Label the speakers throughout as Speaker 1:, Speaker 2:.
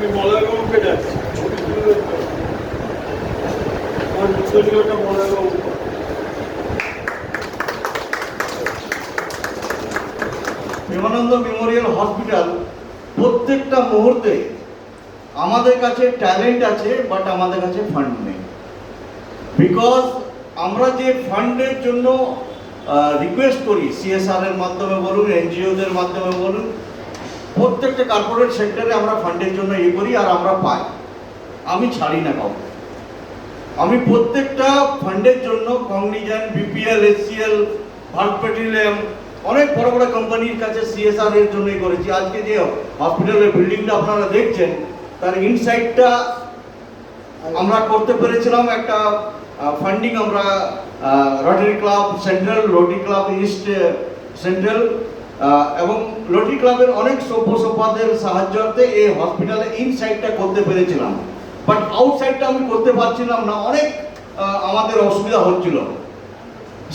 Speaker 1: আমি মলয়বাবুকে যাচ্ছি। ছবি তুলে
Speaker 2: প্রেমানন্দ মেমোরিয়াল হসপিটাল প্রত্যেকটা মুহূর্তে আমাদের কাছে ট্যালেন্ট আছে, বাট আমাদের কাছে ফান্ড নেই। বিকজ আমরা যে ফান্ডের জন্য রিকোয়েস্ট করি সিএসআর এর মাধ্যমে বলুন এনজিওদের মাধ্যমে বলুন প্রত্যেকটা কর্পোরেট সেক্টরে আমরা ফান্ডের জন্য ইয়ে করি আর আমরা পাই। আমি ছাড়ি না কাউকে। আমি প্রত্যেকটা ফান্ডের জন্য Cognizant BPL SCL Bharat Petroleum অনেক বড় বড় কোম্পানির কাছে সিএসআর এর জন্যই করেছি। আজকে যে হসপিটালের বিল্ডিংটা আপনারা দেখছেন, তার ইনসাইডটা আমরা করতে পেরেছিলাম একটা ফান্ডিং আমরা Rotary club central Rotary club east central এবং রোটারি ক্লাবের অনেক সভ্য সভ্যদের সাহায্যার্থে এই হসপিটালে ইনসাইডটা করতে পেরেছিলাম। বাট আউটসাইডটা আমি করতে পারছিলাম না, অনেক আমাদের অসুবিধা হচ্ছিল।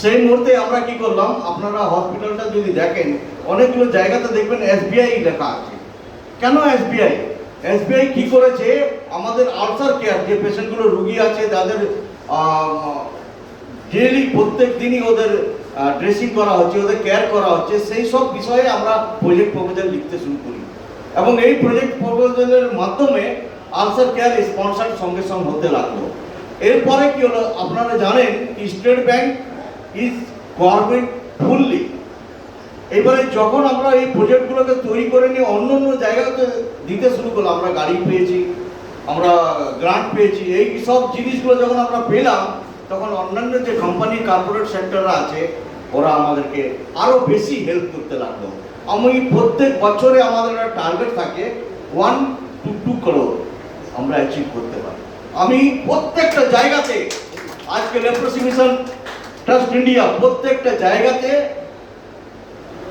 Speaker 2: সেই মুহূর্তে আমরা কি করলাম, আপনারা হসপিটালটা যদি দেখেন, অনেকগুলো জায়গাতে দেখবেন এসবিআই লেখা আছে। কেন এসবিআই? এসবিআই কি করেছে, আমাদের আলসার কেয়ার, যে পেশেন্টগুলো রুগী আছে, তাদের ডেলি প্রত্যেক দিনই ওদের ড্রেসিং করা হচ্ছে, ওদের কেয়ার করা হচ্ছে, সেই সব বিষয়ে আমরা প্রজেক্ট প্রপোজাল লিখতে শুরু করি। এবং এই প্রজেক্ট প্রপোজালের মাধ্যমে আলসার কেয়ার স্পন্সার সঙ্গে সঙ্গে হতে লাগল। এরপরে কি হলো, আপনারা জানেন state bank is government fully এবারে যখন আমরা এই প্রজেক্টগুলোকে তৈরি করে নিয়ে অন্য অন্য জায়গাতে দিতে শুরু করলাম, আমরা গাড়ি পেয়েছি, আমরা গ্রান্ট পেয়েছি, এই সব জিনিসগুলো যখন আমরা পেলাম, তখন অন্যান্য যে কোম্পানি কর্পোরেট সেক্টররা আছে ওরা আমাদেরকে আরও বেশি হেল্প করতে লাগল। আমি প্রত্যেক বছরে আমাদের একটা টার্গেট থাকে ওয়ান টু টু করোড় আমরা অ্যাচিভ করতে পারি। আমি প্রত্যেকটা জায়গাতে, আজকে লেপ্রোসি মিশন ট্রাস্ট ইন্ডিয়া প্রত্যেকটা জায়গাতে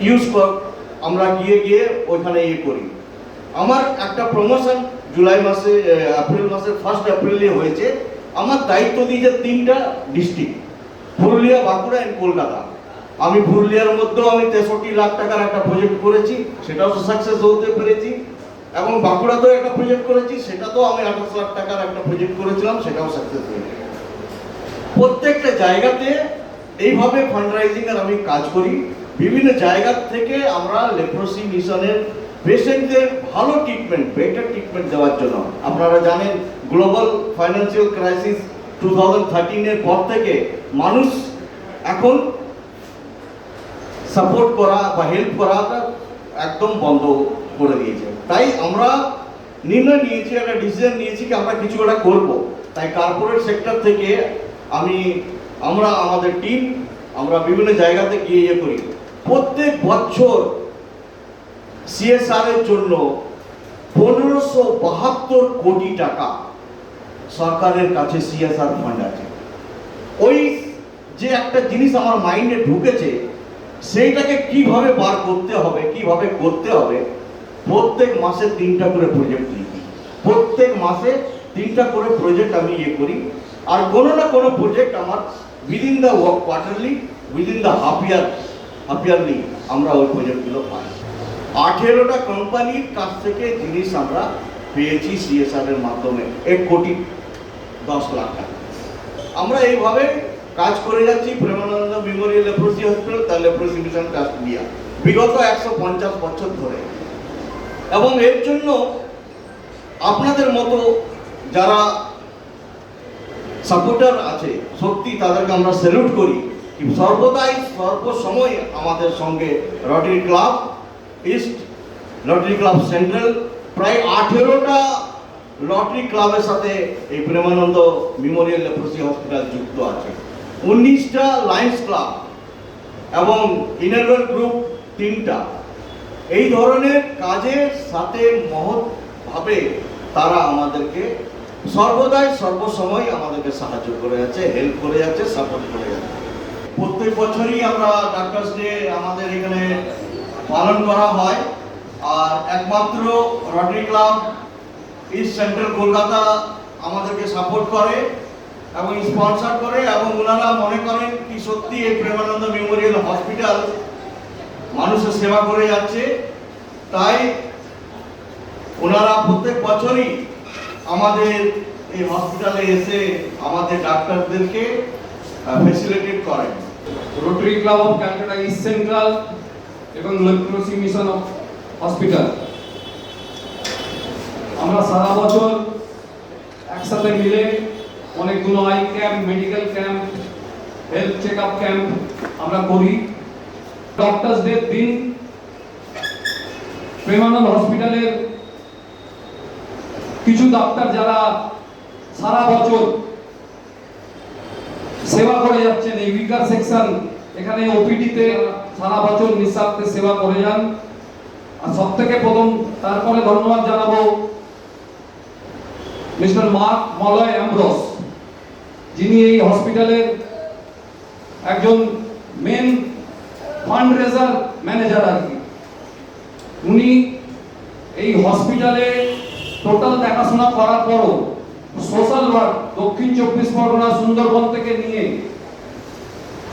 Speaker 2: ইউজ কর, আমরা গিয়ে গিয়ে ওইখানে ইয়ে করি। আমার একটা প্রমোশন জুলাই মাসে এপ্রিল মাসের ফার্স্ট এপ্রিলে হয়েছে। আমার দায়িত্ব দিয়েছে তিনটা ডিস্ট্রিক্ট পুরুলিয়া, বাঁকুড়া এন্ড কলকাতা। আমি পুরুলিয়ার মধ্যেও আমি তেষট্টি লাখ টাকার একটা প্রজেক্ট করেছি, সেটাও সাকসেস হতে পেরেছি। এবং বাঁকুড়াতেও একটা প্রজেক্ট করেছি, সেটাতেও আমি আঠাশ লাখ টাকার একটা প্রজেক্ট করেছিলাম, সেটাও সাকসেস হয়েছে। প্রত্যেকটা জায়গাতে এইভাবে ফান্ডরাইজিং এর আমি কাজ করি। বিভিন্ন জায়গা থেকে আমরা লেপ্রোসি মিশনের পেশেন্টদের ভালো ট্রিটমেন্ট বেটার ট্রিটমেন্ট দেওয়ার জন্য। আপনারা জানেন global financial crisis two thousand থার্টিনের পর থেকে মানুষ এখন সাপোর্ট করা বা হেল্প করাটা একদম বন্ধ করে দিয়েছে। তাই আমরা নির্ণয় নিয়েছি, একটা ডিসিশন নিয়েছি কি আমরা কিছু একটা করব। তাই কর্পোরেট সেক্টর থেকে আমি, আমরা, আমাদের টিম আমরা বিভিন্ন জায়গাতে গিয়ে ইয়ে করি। প্রত্যেক বছর সিএসআর এর জন্য পনেরোশো বাহাত্তর কোটি টাকা সরকারের কাছে সিএসআর ফান্ড আছে। ওই যে একটা জিনিস আমার মাইন্ডে ঢুকেছে সেইটাকে কীভাবে বার করতে হবে, কীভাবে করতে হবে, প্রত্যেক মাসে তিনটা করে প্রজেক্ট লিখি। প্রত্যেক মাসে তিনটা করে প্রজেক্ট আমি ইয়ে করি। আর কোনো না কোনো প্রজেক্ট আমার within the work quarterly within the half year half yearly আমরা ওই প্রজেক্টগুলো পাই। আঠেরোটা কোম্পানির কাছ থেকে জিনিস আমরা পেয়েছি সিএসআর এর মাধ্যমে। এক কোটি দশ লাখ টাকা। আমরা এইভাবে কাজ করে যাচ্ছি, প্রেমানন্দ মেমোরিয়াল লেপ্রোসি হসপিটাল তার লেপ্রোসি মিশন ট্রাস্ট ইন্ডিয়া বিগত একশো পঞ্চাশ বছর ধরে। এবং এর জন্য আপনাদের মতো যারা সাপোর্টার আছে, সত্যি তাদেরকে আমরা স্যালুট করি সর্বদাই সর্বসময় আমাদের সঙ্গে Rotary club east Rotary club central প্রায় আঠেরোটা লটারি ক্লাবের সাথে এই প্রেমানন্দ মেমোরিয়াল লেপ্রোসি হসপিটাল যুক্ত আছে। উনিশটা লায়ন্স ক্লাব এবং ইনারওয়েল গ্রুপ তিনটা। এই ধরনের কাজের সাথে মহৎভাবে তারা আমাদেরকে সর্বদাই সর্বসময় আমাদেরকে সাহায্য করে যাচ্ছে হেল্প করে যাচ্ছে সাপোর্ট করে যাচ্ছে। প্রত্যেক বছরই আমরা ডাক্তার্স ডে আমাদের এখানে পালন করা হয়। আর একমাত্র Rotary club east central Kolkata আমাদেরকে সাপোর্ট করে। এবং স্পন্সর করে এবং ওনারা মনে করেন কি সত্যি এই প্রেমানন্দ মেমোরিয়াল হসপিটাল মানুষের সেবা করে যাচ্ছে। তাই ওনারা প্রত্যেক বছরই আমাদের এই হসপিটালে এসে আমাদের ডাক্তারদেরকে ফেসিলিটেট করেন।
Speaker 3: Rotary club of Calcutta east central এবং লেপ্রোসি মিশন অফ হসপিটাল আমরা সারা বছর একসাথে মিলে অনেকগুলো eye camp medical camp health check up camp আমরা করি। ডক্টরস ডে দিন প্রেমানন্দ হসপিটালের কিছু ডাক্তার যারা সারা বছর সেবা করে যাচ্ছেন, এই উইকার সেকশন এখানে ওপিডিতে সারা বছর নিঃস্বার্থে সেবা করে যান। আর সব থেকে প্রথম, তারপরে ধন্যবাদ জানাব মিস্টার মার্ক মলয় অ্যাম্ব্রোস। যিনি এই হসপিটালের একজন মেন ফান্ড রেজার ম্যানেজার আর কি। উনি এই হসপিটালে টোটাল দেখাশোনা করার পরও সোশ্যাল ওয়ার্ক দক্ষিণ চব্বিশ পরগনা সুন্দরবন থেকে নিয়ে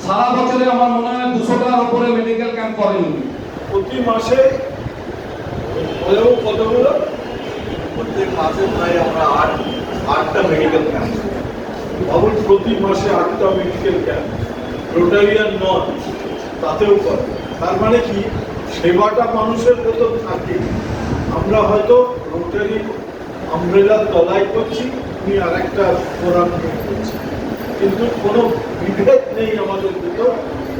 Speaker 3: সারা বছরে আমার মনে হয় দুশোটার উপরে মেডিকেল ক্যাম্প করেন। উনি
Speaker 1: প্রতি মাসে কতগুলো?
Speaker 2: প্রত্যেক মাসে প্রায় আমরা আট আটটা মেডিকেল ক্যাম্প
Speaker 1: ভাবুন, প্রতি মাসে আটটা মেডিকেল ক্যাম্প রোটারিয়ান নন তাতেও করে। তার মানে কি? সেবাটা মানুষের ভেতর থাকে। আমরা হয়তো রোটারি আমব্রেলার তলায় করছি, উনি আর একটা ফোরাম করছি কিন্তু কোনো বিভেদ নেই আমাদের ভেতর,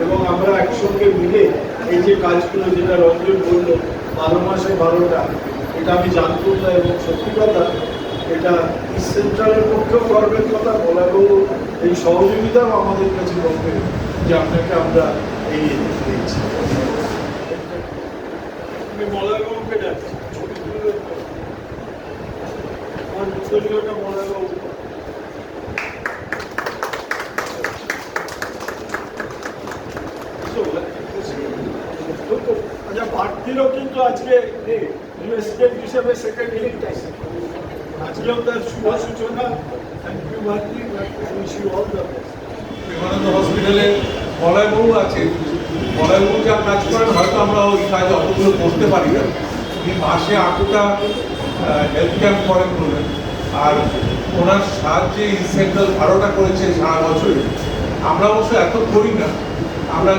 Speaker 1: এবং আমরা একসঙ্গে মিলে এই যে কাজগুলো যেটা রঞ্জন বলল, বারো মাসে বারোটা, এটা আমি জানতাম না, এবং সত্যি কথা এটা সেন্ট্রালের পক্ষেও গর্বের কথা বলাবো এই সহযোগিতাও আমাদের কাছে গর্বের যে আপনাকে আমরা দিচ্ছি। আমার উত্তরীয়টা মলয়বাবু আচ্ছা ভারতীরও কিন্তু আজকে প্রেসিডেন্ট হিসেবে সেকেন্ড আছে আজকেও তার শুভ সূচনা thank you Bharati wish you all the
Speaker 4: বিমানন্দ হসপিটালে আছে বলয়বাবু যা কাজ করেন হয়তো আমরা ওই কাজ অতগুলো করতে পারি না মাসে আটটা হেলথ ক্যাম্প করেন বললেন আর ওনার সাহায্যে সেন্ট্রাল বারোটা করেছে সারা বছরে আমরা অবশ্য এত করি না। আমরা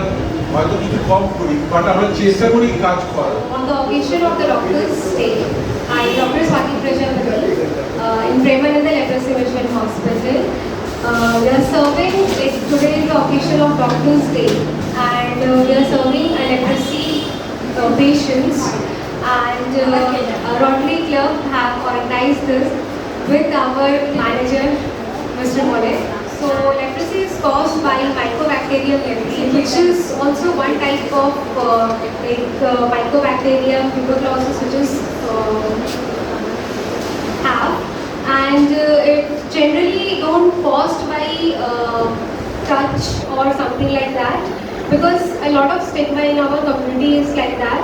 Speaker 4: হয়তো কিছু কম করি বাট আমরা চেষ্টা করি কাজ করার।
Speaker 5: In Premananda Leprosy Mission Hospital, uh, we are serving, like, today is the occasion of Doctor's Day, and uh, we are serving a leprosy uh, patients, and uh, Rotary Club have organized this with our manager, Mr. Mole. So leprosy is caused by Mycobacterium leprae, which is also one type of uh, like uh, Mycobacterium tuberculosis, which is uh, and uh, it generally don't caused by uh, touch or something like that, because a lot of stigma in our community is like that,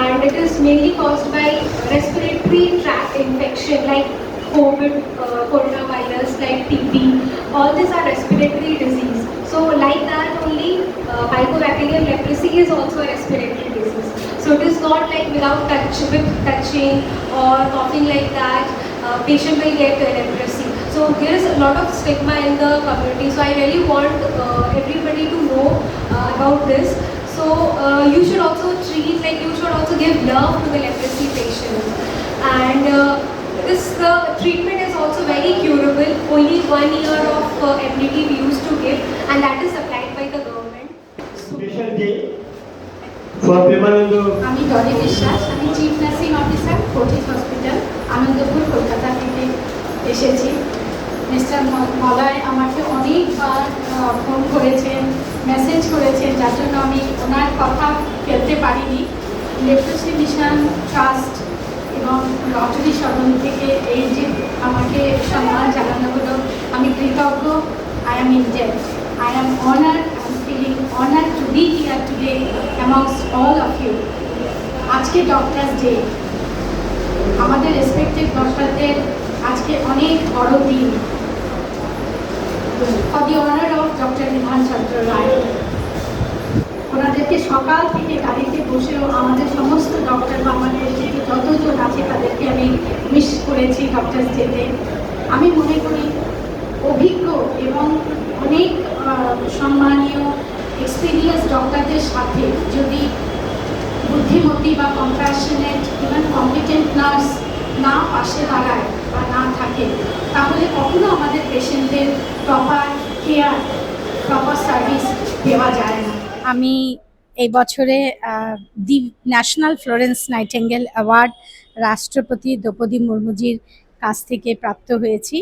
Speaker 5: and it is mainly caused by respiratory tract infection like COVID, uh, coronavirus, like TB. All these are respiratory disease. So like that only, uh, Mycobacterium leprosy is also a respiratory disease. So it is not like without touch, with touching or coughing like that, uh, patient will get uh, leprosy. So there is a lot of stigma in the community. So I really want uh, everybody to know uh, about this. So uh, you should also treat, like you should also give love to the leprosy patients. And uh, this the treatment is also very curable. Only one year of uh, immunity we used to give, and that is supplied by the government.
Speaker 1: Special day for Premananda
Speaker 6: আমি ডলি বিশ্বাস আমি chief nursing officer Fortis hospital Anandapur Kolkata থেকে এসেছি। Mister Malay আমাকে অনেকবার phone করেছেন message করেছেন যার জন্য আমি ওনার কথা ফেলতে পারিনি। লেপ্রসি মিশন ট্রাস্ট এবং লটারি সদন থেকে এই যে আমাকে সম্মান জানানো হলো আমি কৃতজ্ঞ। I am indeed I honored, I am feeling honored to be here today amongst all of you. আজকে ডক্টরস ডে আমাদের রেসপেক্টেড ডক্টরদের আজকে অনেক বড় দিন। For the honour of Doctor Bidhan Chandra Roy ওনাদেরকে সকাল থেকে গাড়িতে বসেও আমাদের সমস্ত ডক্টর আমাদের যতজন আছে তাদেরকে আমি
Speaker 7: মিস করেছি ডক্টর ডেতে আমি মনে করি অভিজ্ঞ এবং অনেক সম্মানীয় এক্সপিরিয়েন্স ডক্টরদের সাথে যদি বুদ্ধিমতী বা কম্প্যাশনেট ইভেন কম্পিটেন্ট নার্স না পাশে দাঁড়ায় বা না থাকে, তাহলে কখনো আমাদের পেশেন্টদের প্রপার কেয়ার প্রপার সার্ভিস দেওয়া যায় না।
Speaker 6: আমি এই বছরে the national Florence Nightingale award রাষ্ট্রপতি দ্রৌপদী মুর্মুজির কাছ থেকে প্রাপ্ত হয়েছি।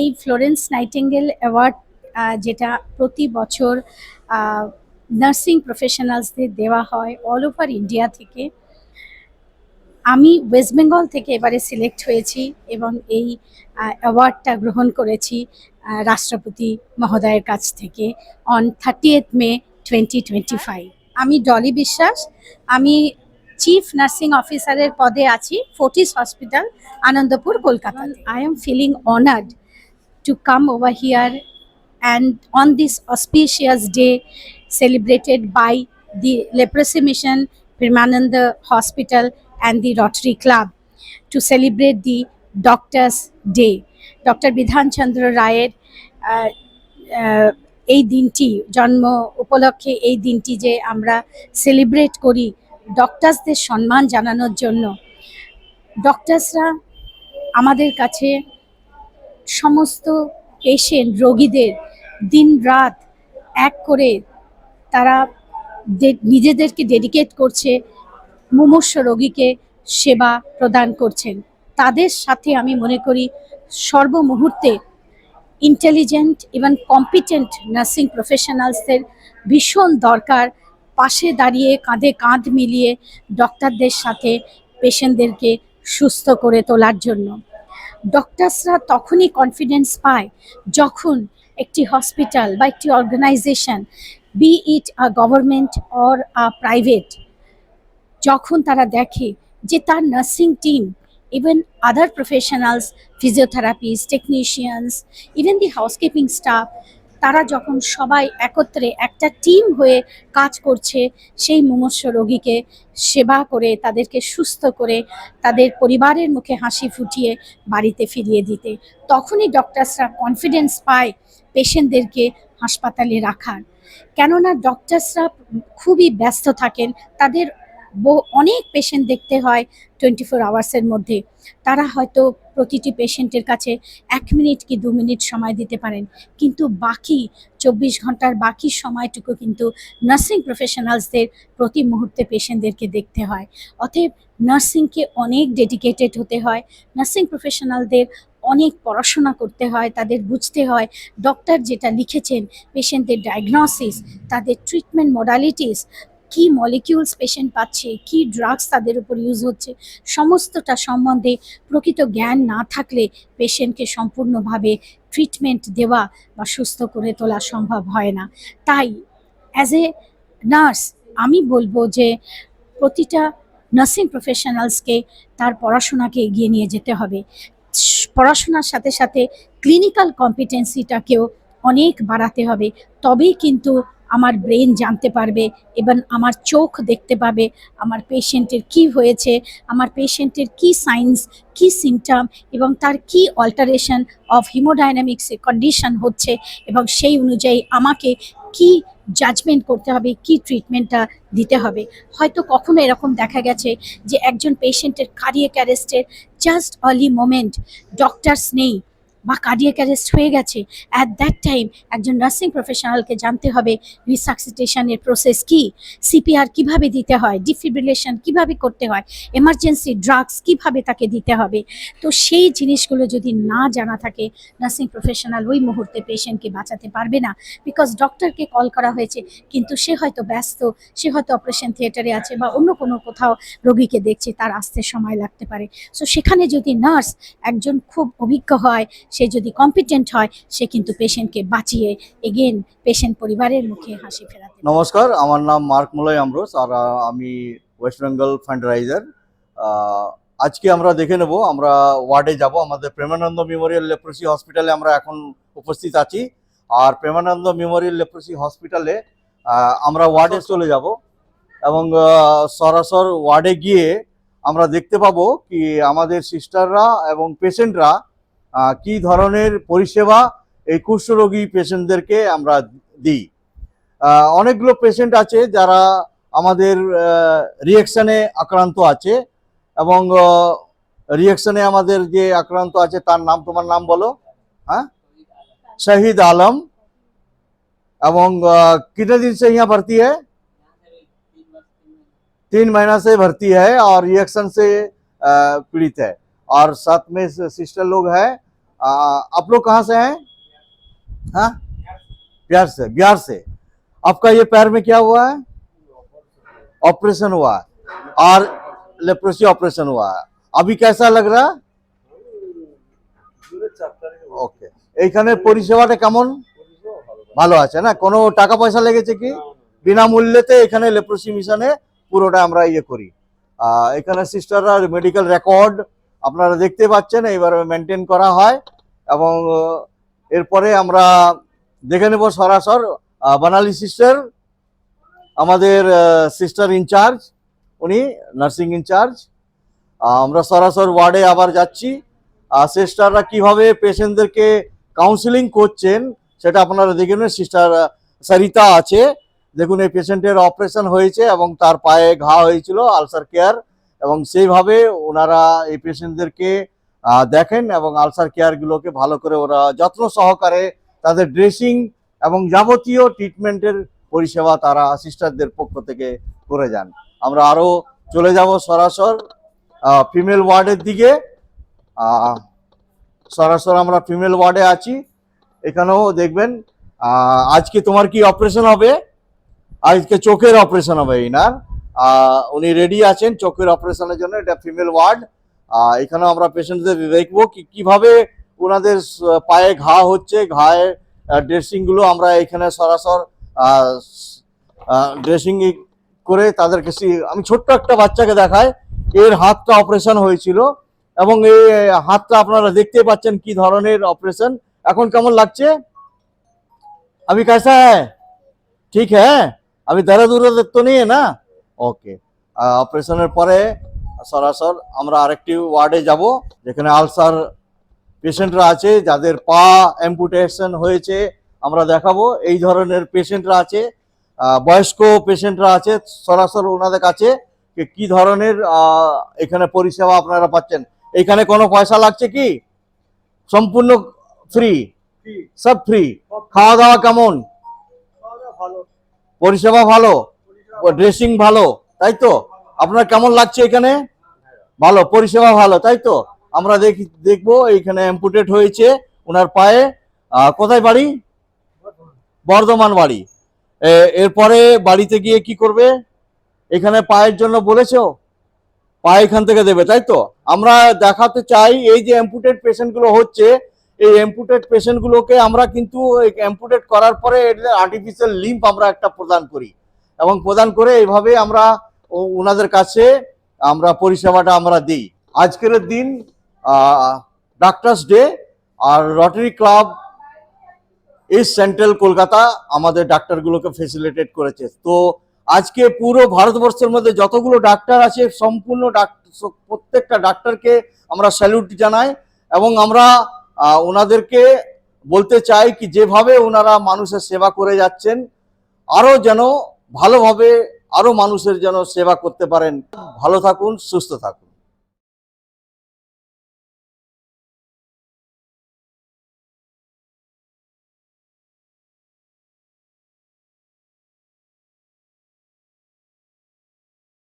Speaker 6: এই ফ্লোরেন্স নাইটেঙ্গেল অ্যাওয়ার্ড যেটা প্রতি বছর নার্সিং প্রফেশনালসদের দেওয়া হয় অল ওভার ইন্ডিয়া থেকে। আমি ওয়েস্ট বেঙ্গল থেকে এবারে সিলেক্ট হয়েছি এবং এই অ্যাওয়ার্ডটা গ্রহণ করেছি রাষ্ট্রপতি মহোদয়ের কাছ থেকে on thirtieth May twenty twenty five আমি ডলি বিশ্বাস আমি চিফ নার্সিং অফিসারের পদে আছি Fortis hospital Anandapur Kolkata I am feeling honoured to come over here and on this auspicious day celebrated by the Leprosy Mission Primananda Hospital and the Rotary Club to celebrate the Doctors Day. Doctor Bidhan Chandra রায়ের এই দিনটি, জন্ম উপলক্ষে এই দিনটি যে আমরা celebrate করি ডক্টরসদের সম্মান জানানোর জন্য ডক্টরসরা আমাদের কাছে সমস্ত পেশেন্ট রোগীদের দিন রাত এক করে তারা নিজেদেরকে ডেডিকেট করছে, মুমূর্ষ রোগীকে সেবা প্রদান করছেন। তাদের সাথে আমি মনে করি সর্বমুহূর্তে ইন্টেলিজেন্ট এবং কম্পিটেন্ট নার্সিং প্রফেশনালসদের ভীষণ দরকার পাশে দাঁড়িয়ে কাঁধে কাঁধ মিলিয়ে ডক্টরদের সাথে পেশেন্টদেরকে সুস্থ করে তোলার জন্য। ডক্টরসরা তখনই কনফিডেন্স পায় যখন একটি হসপিটাল বা একটি organisation be it a government or a private যখন তারা দেখে যে তার nursing team even other professionals physiotherapist technicians even the housekeeping staff তারা যখন সবাই একত্রে একটা টিম হয়ে কাজ করছে, সেই মুমূর্ষ রোগীকে সেবা করে, তাদেরকে সুস্থ করে, তাদের পরিবারের মুখে হাসি ফুটিয়ে বাড়িতে ফিরিয়ে দিতে, তখনই ডক্টরসরা কনফিডেন্স পায় পেশেন্টদেরকে হাসপাতালে রাখার। কেননা ডক্টরসরা খুবই ব্যস্ত থাকেন, তাদের অনেক পেশেন্ট দেখতে হয় টোয়েন্টি ফোর আওয়ার্সের মধ্যে। তারা হয়তো প্রতিটি পেশেন্টের কাছে এক মিনিট কি দু মিনিট সময় দিতে পারেন। কিন্তু বাকি চব্বিশ ঘণ্টার বাকি সময়টুকু কিন্তু নার্সিং প্রফেশনালসদের প্রতি মুহূর্তে পেশেন্টদেরকে দেখতে হয়। অতএব নার্সিংকে অনেক ডেডিকেটেড হতে হয়। নার্সিং প্রফেশনালদের অনেক পড়াশোনা করতে হয়, তাদের বুঝতে হয়। ডক্টর যেটা লিখেছেন পেশেন্টদের ডায়াগনসিস তাদের ট্রিটমেন্ট মডালিটিস কি মলিকিউলস পেশেন্ট পাচ্ছে, কি ড্রাগস তাদের উপর ইউজ হচ্ছে, সমস্তটা সম্বন্ধে প্রকৃত জ্ঞান না থাকলে পেশেন্টকে সম্পূর্ণভাবে ট্রিটমেন্ট দেওয়া বা সুস্থ করে তোলা সম্ভব হয় না। তাই অ্যাজ এ নার্স আমি বলব যে প্রতিটা নার্সিং প্রফেশনালসকে তার পড়াশোনাকে এগিয়ে নিয়ে যেতে হবে। পড়াশোনার সাথে সাথে ক্লিনিক্যাল কম্পিটেন্সিটাকেও অনেক বাড়াতে হবে। তবেই কিন্তু আমার ব্রেন জানতে পারবে এবং আমার চোখ দেখতে পাবে আমার পেশেন্টের কি হয়েছে, আমার পেশেন্টের কি সাইন্স কি সিমটম এবং তার কি অল্টারেশন অফ হিমোডাইনামিক্স কন্ডিশন হচ্ছে এবং সেই অনুযায়ী আমাকে কি জাজমেন্ট করতে হবে, কি ট্রিটমেন্টটা দিতে হবে। হয়তো কখনো এরকম দেখা গেছে যে একজন পেশেন্টের কার্ডিয়াক অ্যারেস্টের জাস্ট অলি মোমেন্ট ডক্টরস নেই। বা কার্ডিয়াক অ্যারেস্ট হয়ে গেছে অ্যাট দ্যাট টাইম একজন নার্সিং প্রফেশনালকে জানতে হবে রিসাক্সিটেশনের প্রসেস কি সিপিআর কীভাবে দিতে হয় ডিফিব্রিলেশন কীভাবে করতে হয় এমার্জেন্সি ড্রাগস কীভাবে তাকে দিতে হবে। তো সেই জিনিসগুলো যদি না জানা থাকে নার্সিং প্রফেশনাল ওই মুহূর্তে পেশেন্টকে বাঁচাতে পারবে না বিকজ ডক্টরকে কল করা হয়েছে, কিন্তু সে হয়তো ব্যস্ত, সে হয়তো অপারেশন থিয়েটারে আছে বা অন্য কোনো কোথাও রোগীকে দেখছে, তার আসতে সময় লাগতে পারে। সো সেখানে যদি নার্স একজন খুব অভিজ্ঞ হয় সে যদি কম্পিটেন্ট হয়, সে কিন্তু পেশেন্টকে বাঁচিয়ে এগেন পেশেন্ট পরিবারের মুখে হাসি ফেরাতে
Speaker 2: নমস্কার, আমার নাম মার্ক মুলয় আমরোস আর আমি ওয়েস্ট বেঙ্গল ফান্ড রাইজার আজকে আমরা দেখে নেব, আমরা ওয়ার্ডে যাব, আমাদের প্রেমানন্দ মেমোরিয়াল লেপ্রসি হসপিটালে আমরা এখন উপস্থিত আছি। আর প্রেমানন্দ মেমোরিয়াল লেপ্রসি হসপিটালে আমরা ওয়ার্ডে চলে যাব, এবং সরাসর ওয়ার্ডে গিয়ে আমরা দেখতে পাবো কি আমাদের সিস্টাররা এবং পেশেন্টরা কি ধরনের পরিষেবা এই কুষ্ঠরোগী পেশেন্টদেরকে আমরা দিই আহ, অনেকগুলো পেশেন্ট আছে যারা আমাদের রিয়েকশনে আক্রান্ত আছে এবং রিয়েকশনে আমাদের যে আক্রান্ত আছে তার নাম তোমার নাম বলো হ্যাঁ शहीद आलम এবং अ, कितने दिन से यहाँ भर्ती है तीन महीना से भर्ती है और रिएक्शन से अ, पीड़ित है और साथ में सिस्टर लोग है अ, आप लोग कहाँ से हैं हाँ बिहार से बिहार से आपका ये पैर में क्या हुआ है ऑपरेशन हुआ है और लेप्रोसी ऑपरेशन हुआ है अभी कैसा लग रहा है ওকে এইখানে পরিষেবাটা কেমন ভালো আছে না কোনো টাকা পয়সা লেগেছে কি বিনামূল্যেতে এখানে লেপ্রোসি মিশনে পুরোটা আমরা ইয়ে করি আহ, এখানে সিস্টাররা মেডিকেল রেকর্ড আপনারা দেখতে পাচ্ছেন এইভাবে মেনটেন করা হয় এবং এরপরে আমরা দেখে নেব সরাসর বানালি সিস্টার আমাদের সিস্টার ইনচার্জ উনি নার্সিং ইনচার্জ আমরা সরাসর ওয়ার্ডে আবার যাচ্ছি। আর সিস্টাররা কীভাবে পেশেন্টদেরকে কাউন্সিলিং করছেন, সেটা আপনারা দেখে নেন সিস্টার সারিতা আছে। দেখুন, এই পেশেন্টের অপারেশন হয়েছে এবং তার পায়ে ঘা হয়েছিল আলসার কেয়ার এবং সেইভাবে ওনারা এই পেশেন্টদেরকে দেখেন এবং আলসার কেয়ারগুলোকে ভালো করে ওরা যত্ন সহকারে তাদের ড্রেসিং এবং যাবতীয় ট্রিটমেন্টের পরিষেবা তারা সিস্টারদের পক্ষ থেকে করে যান। আমরা আরও চলে যাব সরাসর ফিমেল ওয়ার্ডের দিকে। সরাসর আমরা ফিমেল ওয়ার্ডে আছি। এখানেও দেখবেন আজকে তোমার কি অপারেশন হবে? আজকে চোখের অপারেশন হবে, ইনার। উনি রেডি আছেন চোখের অপারেশনের জন্য, এটা ফিমেল ওয়ার্ড এখানেও আমরা পেশেন্টদের দেখবো কি কিভাবে ওনাদের স- পায়ে ঘা হচ্ছে ঘায়ের ড্রেসিং গুলো আমরা এখানে সরাসর ড্রেসিং করে তাদেরকে সি- আমি ছোট্ট একটা বাচ্চাকে দেখাই এর হাতটা অপারেশন হয়েছিল এবং এই হাতটা আপনারা দেখতে পাচ্ছেন কি ধরনের অপারেশন এখন কেমন লাগছে আমি कैसा है ঠিক হ্যাঁ আমি দরদ উরদ তো নেই না ওকে অপারেশনের পরে সরাসর আমরা আরেকটি ওয়ার্ডে যাব যেখানে আলসার পেশেন্টরা আছে যাদের পা অ্যাম্পুটেশন হয়েছে আমরা দেখাবো। এই ধরনের পেশেন্টরা আছে বয়স্ক পেশেন্টরা আছে সরাসর ওনাদের কাছে যে কি ধরনের এখানে পরিষেবা আপনারা পাচ্ছেন। এখানে কোনো পয়সা লাগছে কি? সম্পূর্ণ ফ্রি? সব ফ্রি? খাওয়া দাওয়া কেমন পরিষেবা ভালো। ড্রেসিং ভালো? তাই তো? আপনার কেমন লাগছে এখানে? ভালো, পরিষেবা ভালো, তাই তো? আমরা দেখি, দেখব, এইখানে অ্যাম্পুটেট হয়েছে ওনার পায়ে। কোথায় বাড়ি? বর্ধমান বাড়ি। এরপরে বাড়িতে গিয়ে কি করবে? এখানে পায়ের জন্য বলেছ? পা এখান থেকে দেবে, তাই তো? আমরা দেখাতে চাই, এই যে অ্যাম্পুটেড পেশেন্টগুলো হচ্ছে, এই অ্যাম্পুটেড পেশেন্টগুলোকে আমরা কিন্তু অ্যাম্পুটেড করার পরে আর্টিফিশিয়াল লিম্প আমরা একটা প্রদান করি। এবং প্রদান করে এইভাবে আমরা ও- ওনাদের কাছে আমরা পরিষেবাটা আমরা দিই। আজকের দিন ডাক্তার্স ডে আর Rotary Club East Central Kolkata আমাদের ডাক্তারগুলোকে ফেসিলিটেট করেছে। তো আজকে পুরো ভারতবর্ষের মধ্যে যতগুলো ডাক্তার আছে, সম্পূর্ণ প্রত্যেকটা ডাক্তারকে আমরা স্যালুট জানাই এবং আমরা ওনাদেরকে বলতে চাই কি যেভাবে ওনারা মানুষের সেবা করে যাচ্ছেন, আরও যেন ভালোভাবে আরও মানুষের যেন সেবা করতে পারেন। ভালো থাকুন সুস্থ থাকুন।